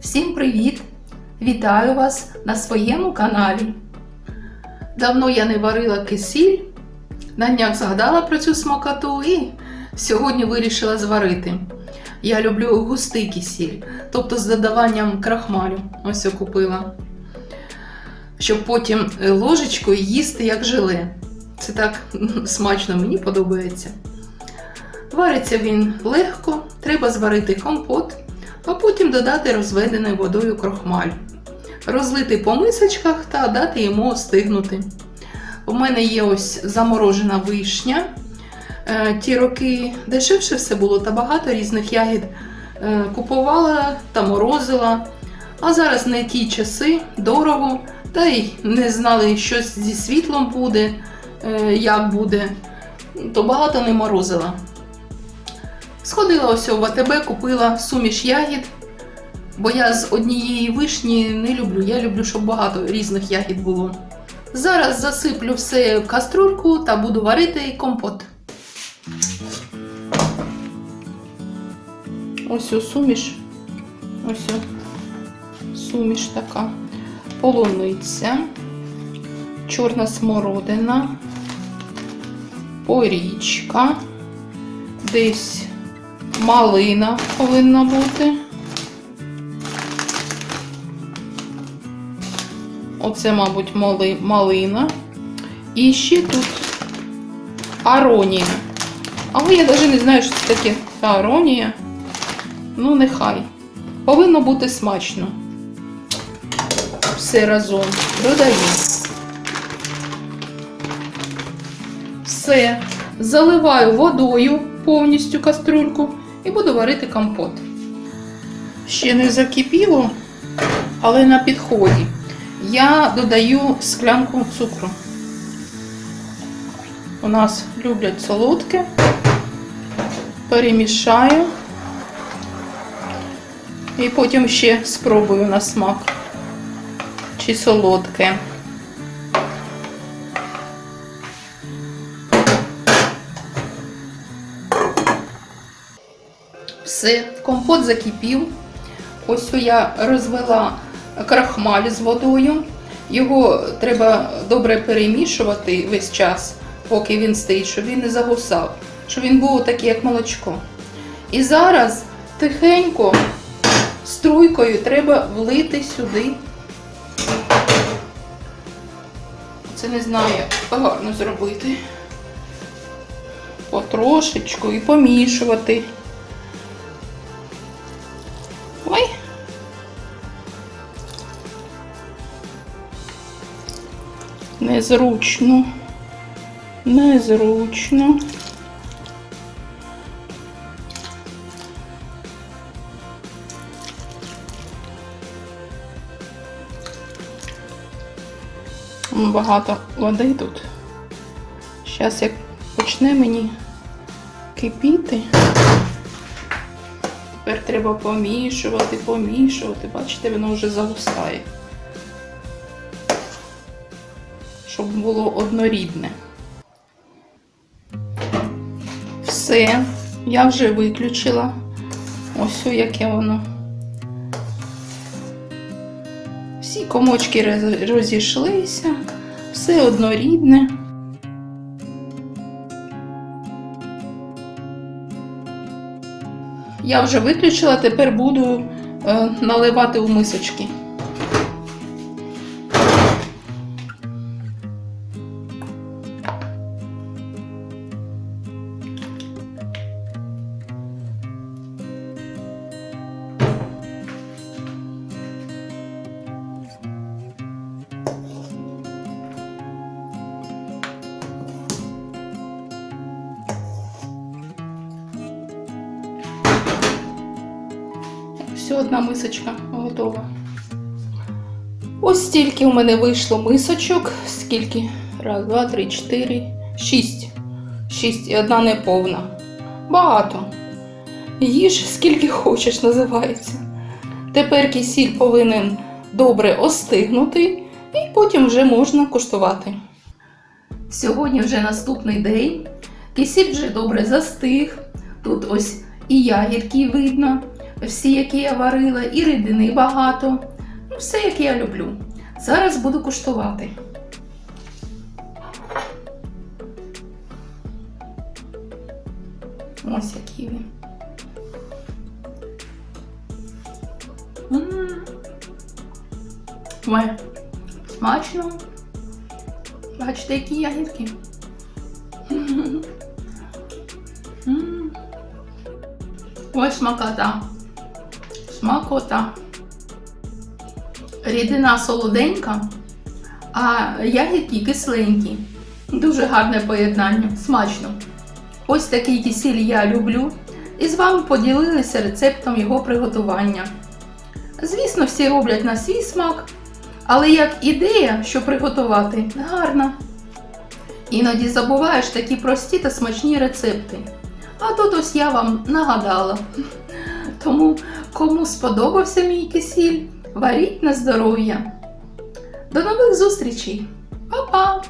Всім привіт! Вітаю вас на своєму каналі. Давно я не варила кисіль, на днях згадала про цю смакоту і сьогодні вирішила зварити. Я люблю густий кисіль, тобто з додаванням крахмалю. Ось я купила. Щоб потім ложечкою їсти як желе. Це так смачно мені подобається. Вариться він легко, треба зварити компот, а потім додати розведеною водою крохмаль, розлити по мисочках та дати йому остигнути. У мене є ось заморожена вишня. Е, Ті роки дешевше все було та багато різних ягід е, купувала та морозила. А зараз не ті часи, дорого, та й не знали, що зі світлом буде, е, як буде, то багато не морозила. Сходила ось у АТБ, купила суміш ягід, бо я з однієї вишні не люблю. Я люблю, щоб багато різних ягід було. Зараз засиплю все в каструльку та буду варити компот. Ось у суміш. Ось суміш така. Полуниця, чорна смородина, порічка, десь малина повинна бути. Оце, мабуть, мали, малина. І ще тут аронія. Але я навіть не знаю, що це таке та аронія. Ну, нехай. Повинно бути смачно. Все разом. Додаю. Все. Заливаю водою повністю каструльку і буду варити компот. Ще не закипіло, але на підході. Я додаю склянку цукру. У нас люблять солодке. Перемішаю. І потім ще спробую на смак. Чи солодке. Все, компот закипів. Ось я розвела крахмаль з водою. Його треба добре перемішувати весь час, поки він стоїть, щоб він не загусав, щоб він був такий, як молочко. І зараз тихенько, струйкою треба влити сюди. Це не знаю, як гарно зробити. Потрошечку і помішувати. Незручно. Незручно. Багато води тут. Зараз як почне мені кипіти. Тепер треба помішувати, помішувати. Бачите, воно вже загустає. Щоб було однорідне. Все, я вже виключила. Ось о, яке воно. Всі комочки розійшлися, все однорідне. Я вже виключила, тепер буду е, наливати у мисочки. Все, одна мисочка готова. Ось стільки у мене вийшло мисочок. Скільки? Раз, два, три, чотири, шість. Шість і одна неповна. Багато. Їж скільки хочеш, називається. Тепер кисіль повинен добре остигнути, і потім вже можна куштувати. Сьогодні вже наступний день. Кисіль вже добре застиг. Тут ось і ягідки видно. Всі, які я варила, і рідини багато. Ну, все, як я люблю. Зараз буду куштувати. Ось який він. Ой, смачно. Бачите, які ягідки. Ой, смакота. Смакота. Рідина солоденька, а ягідки кисленькі. Дуже гарне поєднання, смачно. Ось такий кисіль я люблю і з вами поділилися рецептом його приготування. Звісно, всі роблять на свій смак, але як ідея, що приготувати, гарна. Іноді забуваєш такі прості та смачні рецепти. А тут ось я вам нагадала. Тому, кому сподобався мій кисіль, варіть на здоров'я. До нових зустрічей! Па-па!